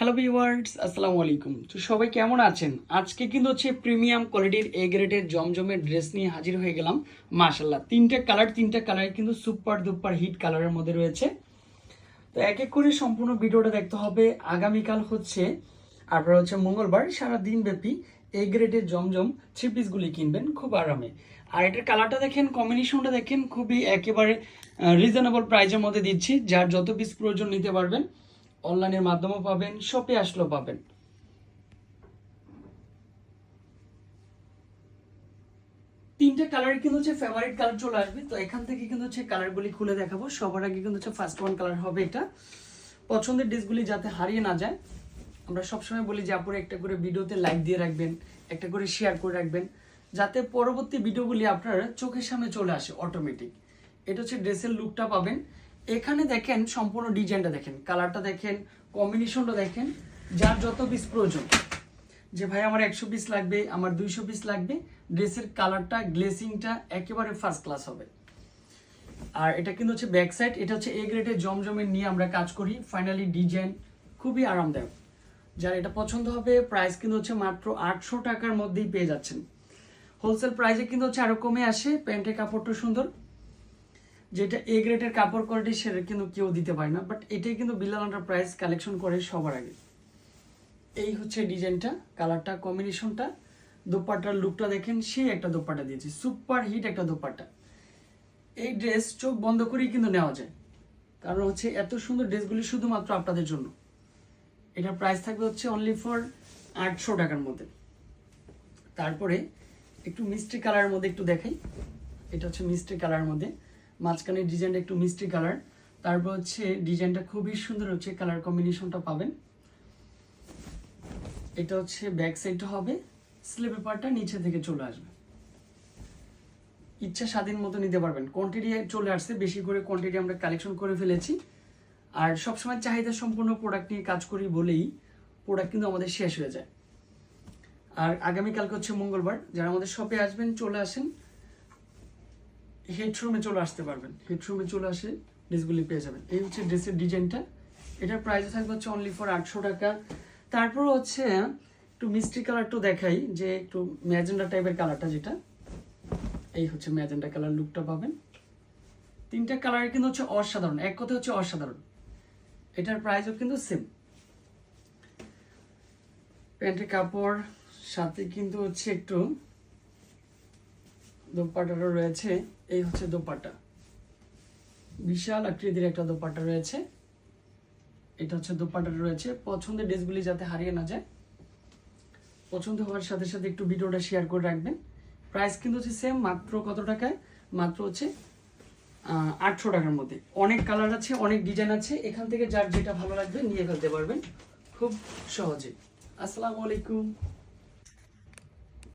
Hello viewers আসসালামু আলাইকুম তো সবাই কেমন আছেন? আজকে কিন্তু হচ্ছে প্রিমিয়াম কোয়ালিটির এ গ্রেডের জমজমের ড্রেস নিয়ে হাজির হয়ে গেলাম। মাশাল্লাহ তিনটা কালার তিনটা কালার কিন্তু সুপার দুপার হিট কালারের মধ্যে রয়েছে। তো এক এক করে সম্পূর্ণ ভিডিওটা দেখতে হবে। আগামীকাল হচ্ছে, আপনার হচ্ছে মঙ্গলবার সারা দিন ব্যাপী এ গ্রেডের জমজম থ্রি পিসগুলি কিনবেন খুব আরামে। আর এটার কালারটা দেখেন কম্বিনেশনটা দেখেন, খুবই একেবারে রিজনেবল প্রাইজের মধ্যে দিচ্ছি। যার যত পিস প্রয়োজন নিতে পারবেন অনলাইনের মাধ্যমেও পাবেন, শপে আসলেও পাবেন। তিনটে কালার কিন্তু হচ্ছে ফেভারিট কালার চলে আসবে, তো এখান থেকে কিন্তু হচ্ছে কালারগুলি খুলে দেখাবো। সবার আগে কিন্তু হচ্ছে ফার্স্ট ওয়ান কালার হবে এটা। পছন্দের ড্রেসগুলি যাতে হারিয়ে না যায়, আমরা সবসময় বলি যে আপনারা একটা করে ভিডিওতে লাইক দিয়ে রাখবেন, একটা করে শেয়ার করে রাখবেন, যাতে পরবর্তী ভিডিওগুলি আপনার চোখের সামনে চলে আসে অটোমেটিক এটা হচ্ছে ড্রেসের লুকটা পাবেন। এখানে দেখেন সম্পূর্ণ ডিজাইনটা দেখেন, কালারটা দেখেন কম্বিনেশনটা দেখেন, যার যত পিস প্রয়োজন। যে ভাই, আমার একশো পিস লাগবে, আমার দুইশো পিস লাগবে ড্রেসের কালারটা গ্লেসিংটা একেবারে ফার্স্ট ক্লাস হবে। আর এটা কিন্তু হচ্ছে ব্যাক সাইড এটা হচ্ছে এ গ্রেডের জমজমের নিয়ে আমরা কাজ করি। ফাইনালি ডিজাইন খুবই আরামদায়ক। যার এটা পছন্দ হবে প্রাইস কিন্তু হচ্ছে মাত্র আটশো টাকার মধ্যেই পেয়ে যাচ্ছেন। হোলসেল প্রাইসে কিন্তু হচ্ছে আরও কমে আসে, প্যান্টের কাপড়টা সুন্দর। যেটা এ গ্রেডের কাপড় কোয়ালিটি সেটা কিন্তু কেউ দিতে পারে না বাট এটাই কিন্তু বিল্লাল প্রাইস কালেকশন করে সবার আগে। এই হচ্ছে ডিজাইনটা, কালারটা কম্বিনেশনটা দোপাট্টার লুকটা দেখেন, সেই একটা দোপাট্টা দিয়েছি সুপার হিট একটা দোপাট্টা। এই ড্রেস চোখ বন্ধ করেই কিন্তু নেওয়া যায়, কারণ হচ্ছে এত সুন্দর ড্রেসগুলি শুধুমাত্র আপনাদের জন্য। এটার প্রাইস থাকবে হচ্ছে অনলি ফর আটশো টাকার মধ্যে। তারপরে একটু মিষ্টি কালারের মধ্যে একটু দেখাই, এটা হচ্ছে মিষ্টি কালারের মধ্যে। মাঝখানের ডিজাইনটা একটু মিষ্টি কালার। তারপর হচ্ছে ডিজাইনটা খুবই সুন্দর হচ্ছে, কালার কম্বিনেশনটা পাবেন। এটা হচ্ছে ব্যাক সাইডটা হবে, স্লিপ পেপারটা নিচে থেকে চলে আসবে। ইচ্ছা স্বাধীন মতো নিতে পারবেন। কোয়ান্টিটি চলে আসছে, বেশি করে কোয়ান্টিটি আমরা কালেকশন করে ফেলেছি। আর সবসময় চাহিদা সম্পূর্ণ প্রোডাক্ট নিয়ে কাজ করি বলেই প্রোডাক্ট কিন্তু আমাদের শেষ হয়ে যায়। আর আগামীকালকে হচ্ছে মঙ্গলবার, যারা আমাদের শপে আসবেন, চলে আসেন হেডরুমে চলে আসতে পারবেন। হেডরুমে চলে আসে ড্রেসগুলি পেয়ে যাবেন। এই হচ্ছে ড্রেসের ডিজাইনটা এটার প্রাইস থাকবে হচ্ছে অনলি ফর আটশো টাকা। তারপর হচ্ছে একটু মিষ্টি কালারটা দেখাই, যে একটু ম্যাজেন্ডা টাইপের কালারটা যেটা। এই হচ্ছে ম্যাজেন্ডা কালার লুকটা পাবেন। তিনটা কালার কিন্তু হচ্ছে অসাধারণ। এক কথা হচ্ছে অসাধারণ। এটার প্রাইসও কিন্তু সেম প্যান্টের কাপড়, সাথে কিন্তু হচ্ছে একটু দোপাট্টাটা রয়েছে, এই হচ্ছে দোপাট্টা। বিশাল আকৃতির একটা দোপাট্টা রয়েছে। এটা হচ্ছে দোপাট্টাটা রয়েছে। পছন্দের ড্রেসগুলি যাতে হারিয়ে না যায়। পছন্দ হওয়ার সাথে সাথে একটু ভিডিওটা শেয়ার করে রাখবেন। প্রাইস কিন্তু হচ্ছে সেম মাত্র কত টাকায়? মাত্র হচ্ছে আটশো টাকার মধ্যে। অনেক কালার আছে, অনেক ডিজাইন আছে। এখান থেকে যার যেটা ভালো লাগবে নিয়ে ফেলতে পারবেন। খুব সহজে। আসসালামু আলাইকুম।